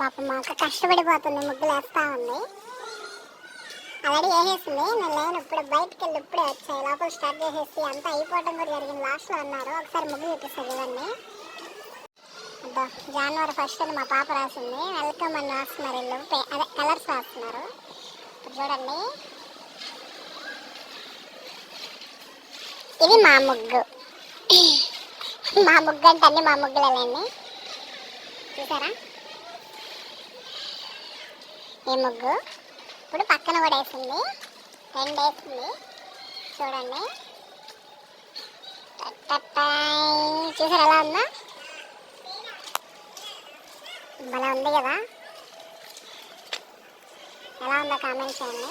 పాప మా అక్క కష్టపడిపోతుంది ముగ్గులు వేస్తా ఉంది. ఆల్రెడీ వేసేసింది నేను లేను ఇప్పుడు బయటకు వెళ్ళి ఇప్పుడే వచ్చాయి. లోపల స్టార్ట్ చేసేసి అంతా అయిపోవడం కూడా జరిగింది. లాస్ట్లో అన్నారు ఒకసారి ముగ్గులు చూపిస్తారు ఇవన్నీ. అబ్బా జనవరి ఫస్ట్ అని మా పాప రాసింది. వెల్కమ్ అని రాస్తున్నారు వీళ్ళు. అదే కలర్స్ రాస్తున్నారు. ఇప్పుడు చూడండి. ఇది మా ముగ్గు. మా ముగ్గు అంటే అన్ని మా ముగ్గులేనండి చూసారా? ఈ ముగ్గు ఇప్పుడు పక్కన కూడా వేసింది. రెండు వేసింది చూడండి చూసారు ఎలా ఉందా? భలే ఉంది కదా? ఎలా ఉందో కామెంట్ చేయండి.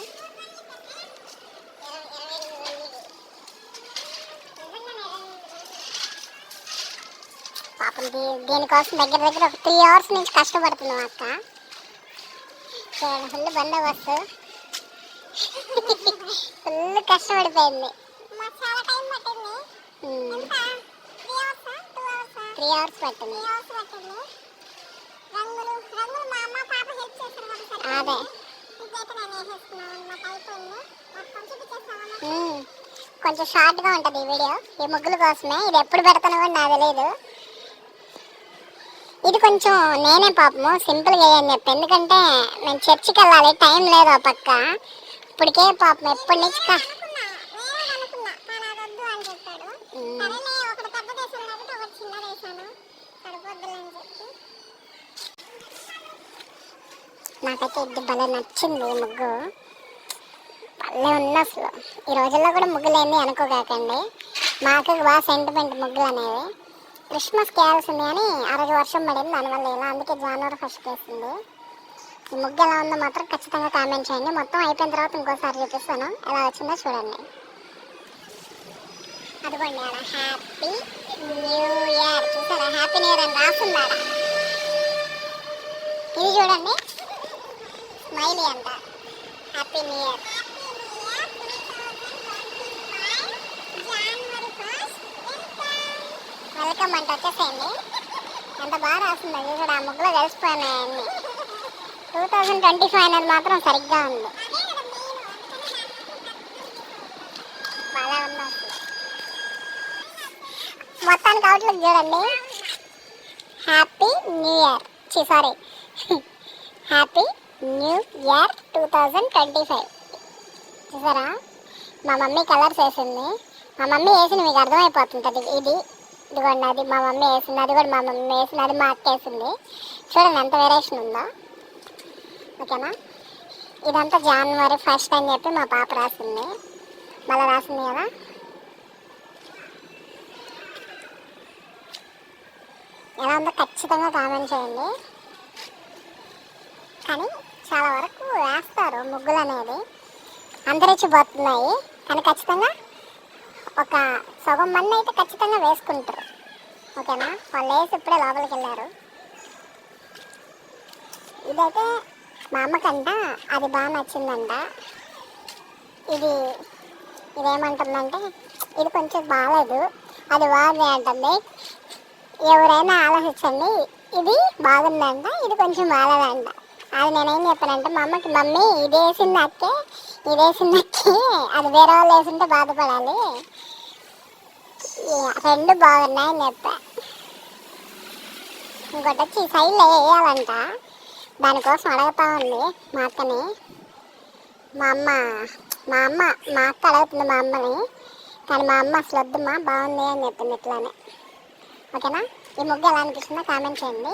పాపం దీ- దీనికోసం దగ్గర దగ్గర ఒక త్రీ అవర్స్ నుంచి కష్టపడుతుంది మా అక్క ఫుల్ బందోబస్తు. ఫుల్ కష్టపడిపోయింది. త్రీ అవర్స్ పట్టింది. అదే. ఉమ్. కొంచెం షార్ట్గా ఉంటది ఈ వీడియో ఈ ముగ్గుల కోసమే. ఇది ఎప్పుడు పెడతానో కూడా నాకు తెలియదు. ఇది కొంచెం నేనే పాపము సింపుల్గా అని చెప్పి. ఎందుకంటే నేను చర్చికి వెళ్ళాలి టైం లేదు ఆ పక్క. ఇప్పటికే పాపం ఎప్పటి నుంచి నాకైతే ఇది భలే నచ్చింది ముగ్గు. భలే ఉంది అసలు. ఈ రోజుల్లో కూడా ముగ్గులేంది అనుకోకాకండి. మాకు బాగా సెంటిమెంట్ ముగ్గులు అనేవి క్రిస్మస్ వేయాల్సింది కానీ ఆ రోజు వర్షం పడింది. దానివల్ల ఇలా అందుకే జనవరి ఫస్ట్ వేసింది ఈ ముగ్గు ఎలా ఉందో మాత్రం ఖచ్చితంగా కామెంట్ చేయండి. మొత్తం అయిపోయిన తర్వాత ఇంకోసారి చూపిస్తాను. ఎలా వచ్చిందో చూడండి. అదిగోండి ఆడ హ్యాపీ న్యూ ఇయర్. చూసారా? హ్యాపీ న్యూ ఇయర్ అని రాస్తుంది ఆడ ఇది చూడండి. స్మైలీ అంట. Happy new year. వెల్కమ్ అంటే వచ్చేసేయండి. ఎంత బాగా రాసిందో చూసాడు ఆ ముగ్గులో కలిసిపోయినాయన్ని టూ థౌజండ్ ట్వంటీ ఫైవ్ అనేది మాత్రం సరిగ్గా ఉంది. బాగా ఉంది మొత్తానికి అవుట్లుక్ చూడండి. హ్యాపీ న్యూ ఇయర్ చి sorry happy new year two thousand twenty five చూసారా? మా మమ్మీ కలర్స్ వేసింది. మా మమ్మీ వేసింది మీకు అర్థమైపోతుంటుంది. ఇది ఇదిగోండి అది మా మమ్మీ వేసింది అది కూడా మా మమ్మీ వేసింది అది మా అక్క వేసింది చూడండి ఎంత వేరియేషన్ ఉందో. ఓకేనా? ఇదంతా జనవరి ఫస్ట్ అని చెప్పి మా పాప రాసింది. మళ్ళీ రాసింది కదా? ఎలా ఉందో ఖచ్చితంగా కామెంట్ చేయండి. కానీ చాలా వరకు వేస్తారు ముగ్గులు అనేది అంతరించిపోతున్నాయి కానీ ఖచ్చితంగా ఒక సగం మంది అయితే ఖచ్చితంగా వేసుకుంటారు. ఓకేనా? వాళ్ళు వేసి ఇప్పుడే లోపలికి వెళ్ళారు. ఇదైతే మా అమ్మకంట అది బాగా నచ్చిందంట. ఇది ఇదేమంటుందంటే ఇది కొంచెం బాగాలేదు. అది బాగుంది అంటుంది. ఎవరైనా ఆలోచించండి ఇది బాగుందంట ఇది కొంచెం బాగాలేదంట. అది నేనేం చెప్పానంటే మా అమ్మకి మమ్మీ ఇది వేసింది అక్కే ఇది వేసింది అక్కే అది వేరే వాళ్ళు వేసింటే బాధపడాలి. రెండు బాగున్నాయని చెప్పా ఇంకోటి వచ్చి సైడ్లో వేయాలంట. దానికోసం అడుగుతా ఉంది మా అక్కని. మా అమ్మ మా అమ్మ మా అక్క అడుగుతుంది మా అమ్మని. కానీ మా అమ్మ అసలు వద్దమ్మా బాగుంది అని చెప్పింది ఇట్లానే. ఓకేనా? ఈ ముగ్గు ఎలా అనిపిస్తుందో కామెంట్ చేయండి.